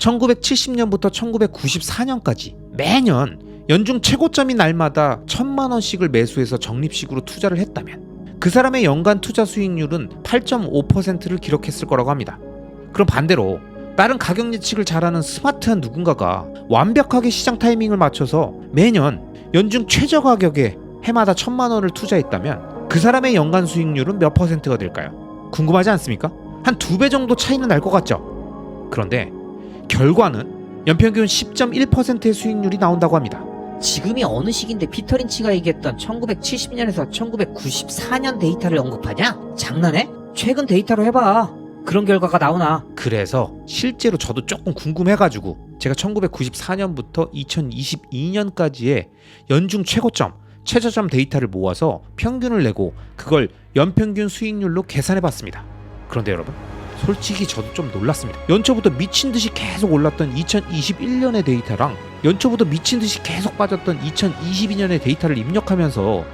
1970년부터 1994년까지 매년 연중 최고점인 날마다 천만 원씩을 매수해서 적립식으로 투자를 했다면 그 사람의 연간 투자 수익률은 8.5%를 기록했을 거라고 합니다. 그럼 반대로 다른 가격 예측을 잘하는 스마트한 누군가가 완벽하게 시장 타이밍을 맞춰서 매년 연중 최저 가격에 해마다 천만 원을 투자했다면 그 사람의 연간 수익률은 몇 퍼센트가 될까요? 궁금하지 않습니까? 한 두 배 정도 차이는 날 것 같죠? 그런데 결과는 연평균 10.1%의 수익률이 나온다고 합니다. 지금이 어느 시기인데 피터 린치가 얘기했던 1970년에서 1994년 데이터를 언급하냐? 장난해? 최근 데이터로 해봐. 그런 결과가 나오나? 그래서 실제로 저도 조금 궁금해가지고 제가 1994년부터 2022년까지의 연중 최고점, 최저점 데이터를 모아서 평균을 내고 그걸 연평균 수익률로 계산해 봤습니다. 그런데 여러분, 솔직히 저도 좀 놀랐습니다. 연초부터 미친 듯이 계속 올랐던 2021년의 데이터랑 연초부터 미친 듯이 계속 빠졌던 2022년의 데이터를 입력하면서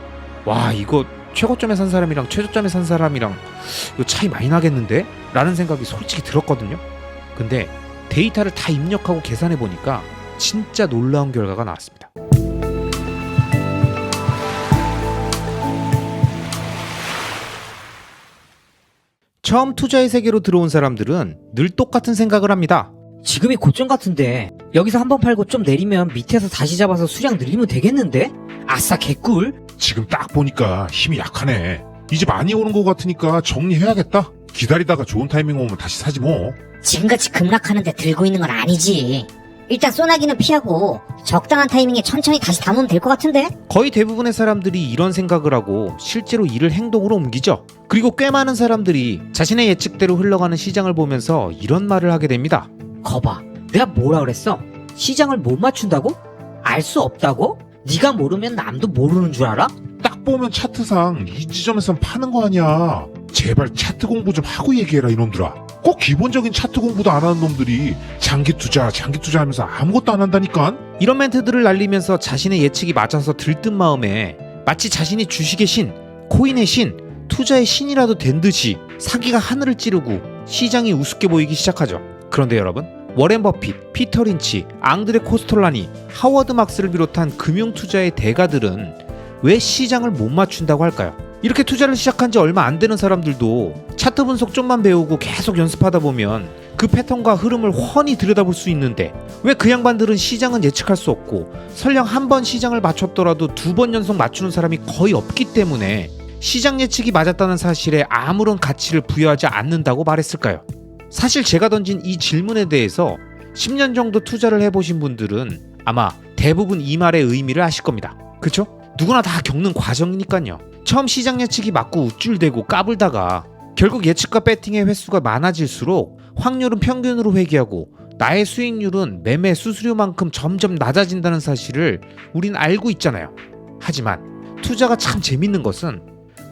와 이거 최고점에 산 사람이랑 최저점에 산 사람이랑 이거 차이 많이 나겠는데? 라는 생각이 솔직히 들었거든요. 근데 데이터를 다 입력하고 계산해 보니까 진짜 놀라운 결과가 나왔습니다. 처음 투자의 세계로 들어온 사람들은 늘 똑같은 생각을 합니다. 지금이 고점 같은데 여기서 한번 팔고 좀 내리면 밑에서 다시 잡아서 수량 늘리면 되겠는데? 아싸 개꿀? 지금 딱 보니까 힘이 약하네. 이제 많이 오는 것 같으니까 정리해야겠다. 기다리다가 좋은 타이밍 오면 다시 사지 뭐. 지금같이 급락하는데 들고 있는 건 아니지. 일단 소나기는 피하고 적당한 타이밍에 천천히 다시 담으면 될 것 같은데? 거의 대부분의 사람들이 이런 생각을 하고 실제로 이를 행동으로 옮기죠. 그리고 꽤 많은 사람들이 자신의 예측대로 흘러가는 시장을 보면서 이런 말을 하게 됩니다. 거봐. 내가 뭐라 그랬어? 시장을 못 맞춘다고? 알 수 없다고? 네가 모르면 남도 모르는 줄 알아? 딱 보면 차트상 이 지점에선 파는 거 아니야. 제발 차트 공부 좀 하고 얘기해라 이놈들아. 꼭 기본적인 차트 공부도 안 하는 놈들이 장기 투자, 장기 투자 하면서 아무것도 안 한다니까? 이런 멘트들을 날리면서 자신의 예측이 맞아서 들뜬 마음에 마치 자신이 주식의 신, 코인의 신, 투자의 신이라도 된 듯이 사기가 하늘을 찌르고 시장이 우습게 보이기 시작하죠. 그런데 여러분, 워렌 버핏, 피터 린치, 앙드레 코스톨라니, 하워드 막스를 비롯한 금융 투자의 대가들은 왜 시장을 못 맞춘다고 할까요? 이렇게 투자를 시작한 지 얼마 안 되는 사람들도 차트 분석 좀만 배우고 계속 연습하다 보면 그 패턴과 흐름을 훤히 들여다볼 수 있는데 왜 그 양반들은 시장은 예측할 수 없고 설령 한 번 시장을 맞췄더라도 두 번 연속 맞추는 사람이 거의 없기 때문에 시장 예측이 맞았다는 사실에 아무런 가치를 부여하지 않는다고 말했을까요? 사실 제가 던진 이 질문에 대해서 10년 정도 투자를 해보신 분들은 아마 대부분 이 말의 의미를 아실 겁니다. 그쵸? 누구나 다 겪는 과정이니까요. 처음 시장 예측이 맞고 우쭐대고 까불다가 결국 예측과 배팅의 횟수가 많아질수록 확률은 평균으로 회귀하고 나의 수익률은 매매 수수료만큼 점점 낮아진다는 사실을 우린 알고 있잖아요. 하지만 투자가 참 재밌는 것은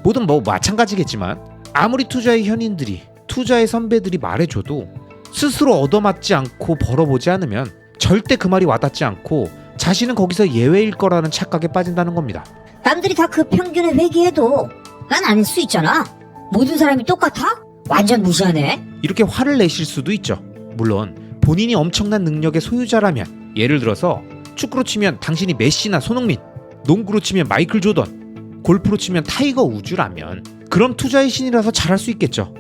뭐든 뭐 마찬가지겠지만 아무리 투자의 현인들이 투자의 선배들이 말해줘도 스스로 얻어맞지 않고 벌어보지 않으면 절대 그 말이 와닿지 않고 자신은 거기서 예외일 거라는 착각에 빠진다는 겁니다. 남들이 다그 평균에 회귀해도 난 아닐 수 있잖아. 모든 사람이 똑같아? 완전 무시하네. 이렇게 화를 내실 수도 있죠. 물론 본인이 엄청난 능력의 소유자라면 예를 들어서 축구로 치면 당신이 메시나 손흥민, 농구로 치면 마이클 조던, 골프로 치면 타이거 우즈라면 그럼 투자의 신이라서 잘할 수 있겠죠.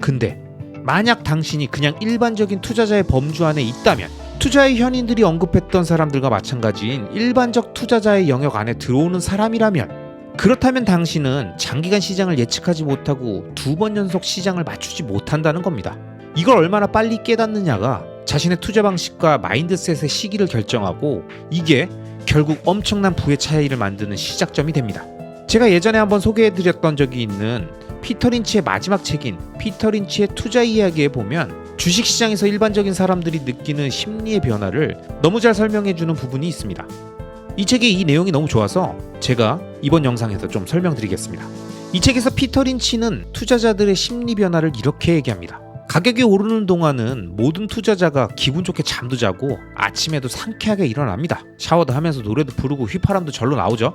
근데 만약 당신이 그냥 일반적인 투자자의 범주 안에 있다면 투자의 현인들이 언급했던 사람들과 마찬가지인 일반적 투자자의 영역 안에 들어오는 사람이라면 그렇다면 당신은 장기간 시장을 예측하지 못하고 두 번 연속 시장을 맞추지 못한다는 겁니다. 이걸 얼마나 빨리 깨닫느냐가 자신의 투자 방식과 마인드셋의 시기를 결정하고 이게 결국 엄청난 부의 차이를 만드는 시작점이 됩니다. 제가 예전에 한번 소개해드렸던 적이 있는 피터 린치의 마지막 책인 피터 린치의 투자 이야기에 보면 주식시장에서 일반적인 사람들이 느끼는 심리의 변화를 너무 잘 설명해주는 부분이 있습니다. 이 책의 이 내용이 너무 좋아서 제가 이번 영상에서 좀 설명드리겠습니다. 이 책에서 피터 린치는 투자자들의 심리 변화를 이렇게 얘기합니다. 가격이 오르는 동안은 모든 투자자가 기분 좋게 잠도 자고 아침에도 상쾌하게 일어납니다. 샤워도 하면서 노래도 부르고 휘파람도 절로 나오죠.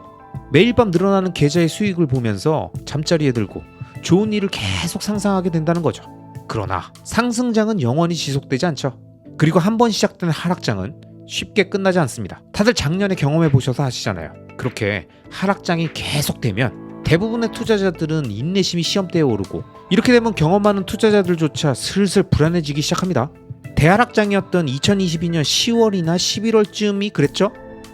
매일 밤 늘어나는 계좌의 수익을 보면서 잠자리에 들고 좋은 일을 계속 상상하게 된다는 거죠. 그러나 상승장은 영원히 지속되지 않죠. 그리고 한 번 시작된 하락장은 쉽게 끝나지 않습니다. 다들 작년에 경험해 보셔서 아시잖아요. 그렇게 하락장이 계속되면 대부분의 투자자들은 인내심이 시험대에 오르고 이렇게 되면 경험 많은 투자자들조차 슬슬 불안해지기 시작합니다. 대하락장이었던 2022년 10월이나 11월쯤이 그랬죠?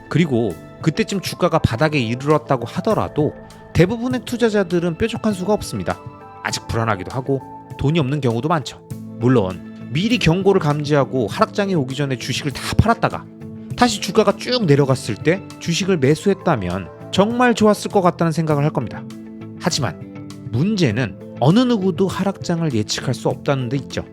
그리고 그때쯤 주가가 바닥에 이르렀다고 하더라도 대부분의 투자자들은 뾰족한 수가 없습니다. 아직 불안하기도 하고 돈이 없는 경우도 많죠. 물론 미리 경고를 감지하고 하락장이 오기 전에 주식을 다 팔았다가 다시 주가가 쭉 내려갔을 때 주식을 매수했다면 정말 좋았을 것 같다는 생각을 할 겁니다. 하지만 문제는 어느 누구도 하락장을 예측할 수 없다는 데 있죠.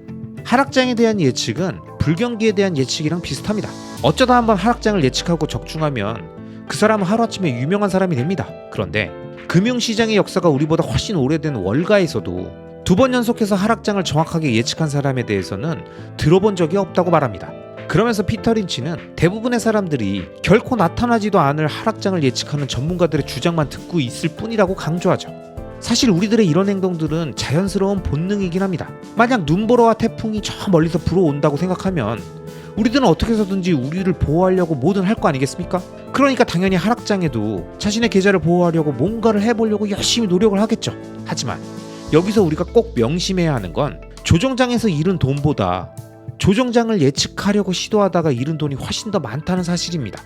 하락장에 대한 예측은 불경기에 대한 예측이랑 비슷합니다. 어쩌다 한번 하락장을 예측하고 적중하면 그 사람은 하루아침에 유명한 사람이 됩니다. 그런데 금융시장의 역사가 우리보다 훨씬 오래된 월가에서도 두 번 연속해서 하락장을 정확하게 예측한 사람에 대해서는 들어본 적이 없다고 말합니다. 그러면서 피터 린치는 대부분의 사람들이 결코 나타나지도 않을 하락장을 예측하는 전문가들의 주장만 듣고 있을 뿐이라고 강조하죠. 사실 우리들의 이런 행동들은 자연스러운 본능이긴 합니다. 만약 눈보라와 태풍이 저 멀리서 불어온다고 생각하면 우리들은 어떻게 해서든지 우리를 보호하려고 뭐든 할 거 아니겠습니까? 그러니까 당연히 하락장에도 자신의 계좌를 보호하려고 뭔가를 해보려고 열심히 노력을 하겠죠. 하지만 여기서 우리가 꼭 명심해야 하는 건 조정장에서 잃은 돈보다 조정장을 예측하려고 시도하다가 잃은 돈이 훨씬 더 많다는 사실입니다.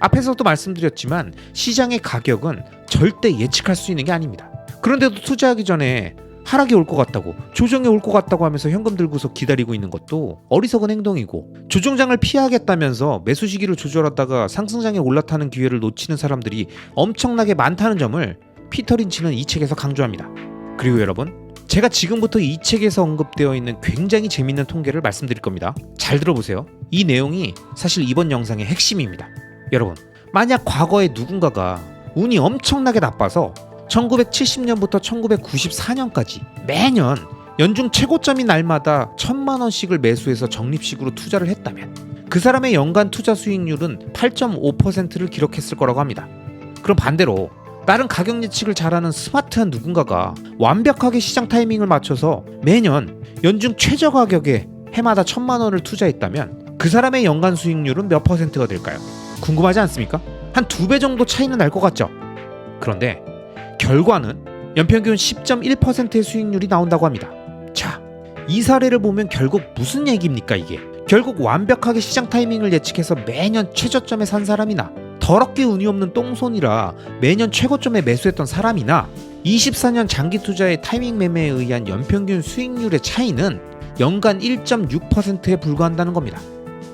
앞에서도 말씀드렸지만 시장의 가격은 절대 예측할 수 있는 게 아닙니다. 그런데도 투자하기 전에 하락이 올 것 같다고 조정이 올 것 같다고 하면서 현금 들고서 기다리고 있는 것도 어리석은 행동이고 조정장을 피하겠다면서 매수 시기를 조절하다가 상승장에 올라타는 기회를 놓치는 사람들이 엄청나게 많다는 점을 피터 린치는 이 책에서 강조합니다. 그리고 여러분 제가 지금부터 이 책에서 언급되어 있는 굉장히 재밌는 통계를 말씀드릴 겁니다. 잘 들어보세요. 이 내용이 사실 이번 영상의 핵심입니다. 여러분, 만약 과거에 누군가가 운이 엄청나게 나빠서 1970년부터 1994년까지 매년 연중 최고점인 날마다 천만 원씩을 매수해서 적립식으로 투자를 했다면 그 사람의 연간 투자 수익률은 8.5%를 기록했을 거라고 합니다. 그럼 반대로 다른 가격 예측을 잘하는 스마트한 누군가가 완벽하게 시장 타이밍을 맞춰서 매년 연중 최저 가격에 해마다 천만 원을 투자했다면 그 사람의 연간 수익률은 몇 퍼센트가 될까요? 궁금하지 않습니까? 한 두 배 정도 차이는 날 것 같죠? 그런데 결과는 연평균 10.1%의 수익률이 나온다고 합니다. 자, 이 사례를 보면 결국 무슨 얘기입니까 이게? 결국 완벽하게 시장 타이밍을 예측해서 매년 최저점에 산 사람이나 더럽게 운이 없는 똥손이라 매년 최고점에 매수했던 사람이나 24년 장기 투자의 타이밍 매매에 의한 연평균 수익률의 차이는 연간 1.6%에 불과한다는 겁니다.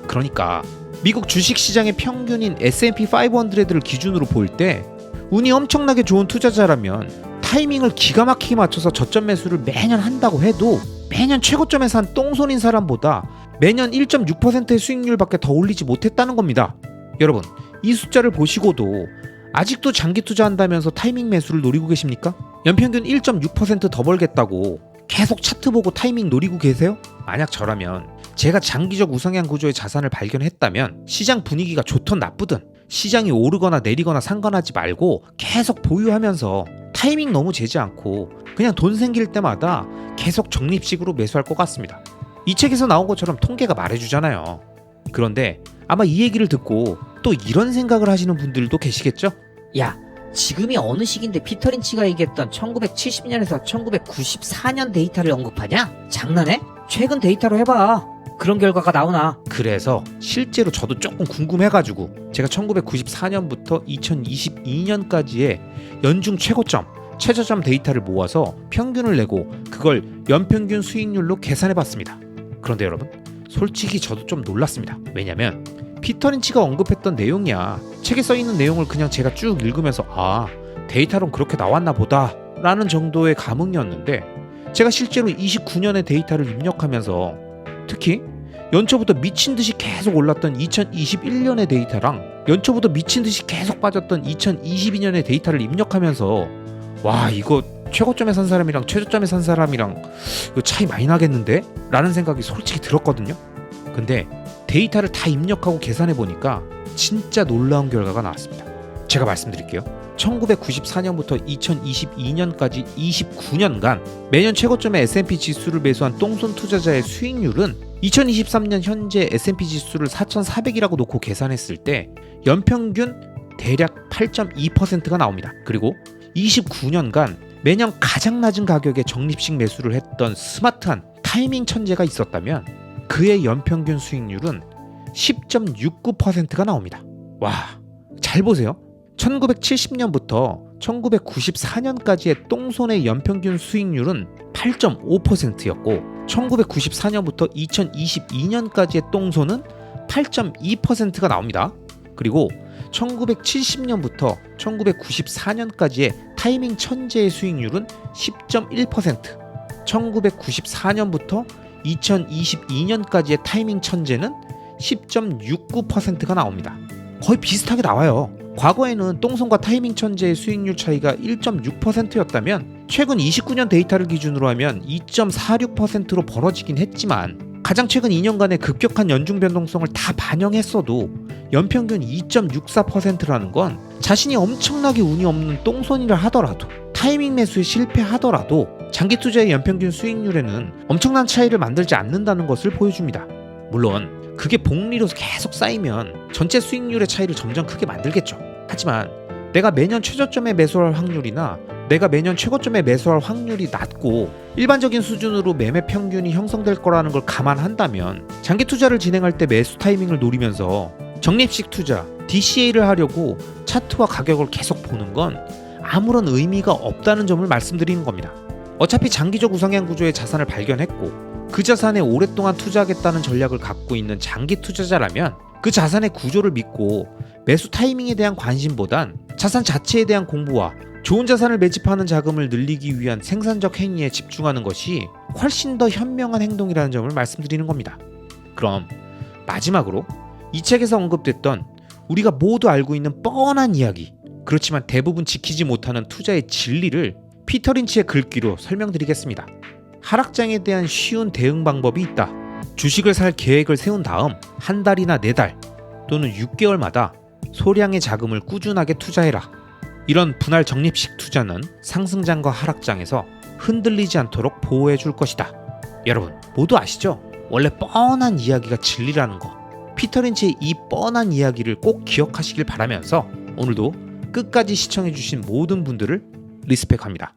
그러니까 미국 주식 시장의 평균인 S&P 500를 기준으로 볼 때 운이 엄청나게 좋은 투자자라면 타이밍을 기가 막히게 맞춰서 저점 매수를 매년 한다고 해도 매년 최고점에 산 똥손인 사람보다 매년 1.6%의 수익률밖에 더 올리지 못했다는 겁니다. 여러분, 이 숫자를 보시고도 아직도 장기 투자한다면서 타이밍 매수를 노리고 계십니까? 연평균 1.6%더 벌겠다고 계속 차트 보고 타이밍 노리고 계세요? 만약 저라면 제가 장기적 우상향 구조의 자산을 발견했다면 시장 분위기가 좋든 나쁘든 시장이 오르거나 내리거나 상관하지 말고 계속 보유하면서 타이밍 너무 재지 않고 그냥 돈 생길 때마다 계속 적립식으로 매수할 것 같습니다. 이 책에서 나온 것처럼 통계가 말해주잖아요. 그런데 아마 이 얘기를 듣고 또 이런 생각을 하시는 분들도 계시겠죠? 야, 지금이 어느 시기인데 피터 린치가 얘기했던 1970년에서 1994년 데이터를 언급하냐? 장난해? 최근 데이터로 해봐. 그런 결과가 나오나? 그래서 실제로 저도 조금 궁금해가지고 제가 1994년부터 2022년까지의 연중 최고점, 최저점 데이터를 모아서 평균을 내고 그걸 연평균 수익률로 계산해 봤습니다. 그런데 여러분, 솔직히 저도 좀 놀랐습니다. 왜냐면 피터 린치가 언급했던 내용이야. 책에 써 있는 내용을 그냥 제가 쭉 읽으면서 아 데이터론 그렇게 나왔나 보다 라는 정도의 감흥이었는데 제가 실제로 29년의 데이터를 입력하면서 특히 연초부터 미친 듯이 계속 올랐던 2021년의 데이터랑 연초부터 미친 듯이 계속 빠졌던 2022년의 데이터를 입력하면서 와 이거 최고점에 산 사람이랑 최저점에 산 사람이랑 이거 차이 많이 나겠는데? 라는 생각이 솔직히 들었거든요. 근데 데이터를 다 입력하고 계산해 보니까 진짜 놀라운 결과가 나왔습니다. 제가 말씀드릴게요. 1994년부터 2022년까지 29년간 매년 최고점의 S&P 지수를 매수한 똥손 투자자의 수익률은 2023년 현재 S&P 지수를 4,400이라고 놓고 계산했을 때 연평균 대략 8.2%가 나옵니다. 그리고 29년간 매년 가장 낮은 가격에 적립식 매수를 했던 스마트한 타이밍 천재가 있었다면 그의 연평균 수익률은 10.69%가 나옵니다. 와, 잘 보세요. 1970년부터 1994년까지의 똥손의 연평균 수익률은 8.5%였고 1994년부터 2022년까지의 똥손은 8.2%가 나옵니다. 그리고 1970년부터 1994년까지의 타이밍 천재의 수익률은 10.1%, 1994년부터 2022년까지의 타이밍 천재는 10.69%가 나옵니다. 거의 비슷하게 나와요. 과거에는 똥손과 타이밍 천재의 수익률 차이가 1.6%였다면 최근 29년 데이터를 기준으로 하면 2.46%로 벌어지긴 했지만 가장 최근 2년간의 급격한 연중 변동성을 다 반영했어도 연평균 2.64%라는 건 자신이 엄청나게 운이 없는 똥손이라 하더라도 타이밍 매수에 실패하더라도 장기 투자의 연평균 수익률에는 엄청난 차이를 만들지 않는다는 것을 보여줍니다. 물론 그게 복리로서 계속 쌓이면 전체 수익률의 차이를 점점 크게 만들겠죠. 하지만 내가 매년 최저점에 매수할 확률이나 내가 매년 최고점에 매수할 확률이 낮고 일반적인 수준으로 매매 평균이 형성될 거라는 걸 감안한다면 장기 투자를 진행할 때 매수 타이밍을 노리면서 적립식 투자, DCA를 하려고 차트와 가격을 계속 보는 건 아무런 의미가 없다는 점을 말씀드리는 겁니다. 어차피 장기적 우상향 구조의 자산을 발견했고 그 자산에 오랫동안 투자하겠다는 전략을 갖고 있는 장기 투자자라면 그 자산의 구조를 믿고 매수 타이밍에 대한 관심보단 자산 자체에 대한 공부와 좋은 자산을 매집하는 자금을 늘리기 위한 생산적 행위에 집중하는 것이 훨씬 더 현명한 행동이라는 점을 말씀드리는 겁니다. 그럼 마지막으로 이 책에서 언급됐던 우리가 모두 알고 있는 뻔한 이야기 그렇지만 대부분 지키지 못하는 투자의 진리를 피터 린치의 글귀로 설명드리겠습니다. 하락장에 대한 쉬운 대응 방법이 있다. 주식을 살 계획을 세운 다음 한 달이나 네 달 또는 6개월마다 소량의 자금을 꾸준하게 투자해라. 이런 분할 적립식 투자는 상승장과 하락장에서 흔들리지 않도록 보호해 줄 것이다. 여러분 모두 아시죠? 원래 뻔한 이야기가 진리라는 거. 피터 린치의 이 뻔한 이야기를 꼭 기억하시길 바라면서 오늘도 끝까지 시청해 주신 모든 분들을 리스펙합니다.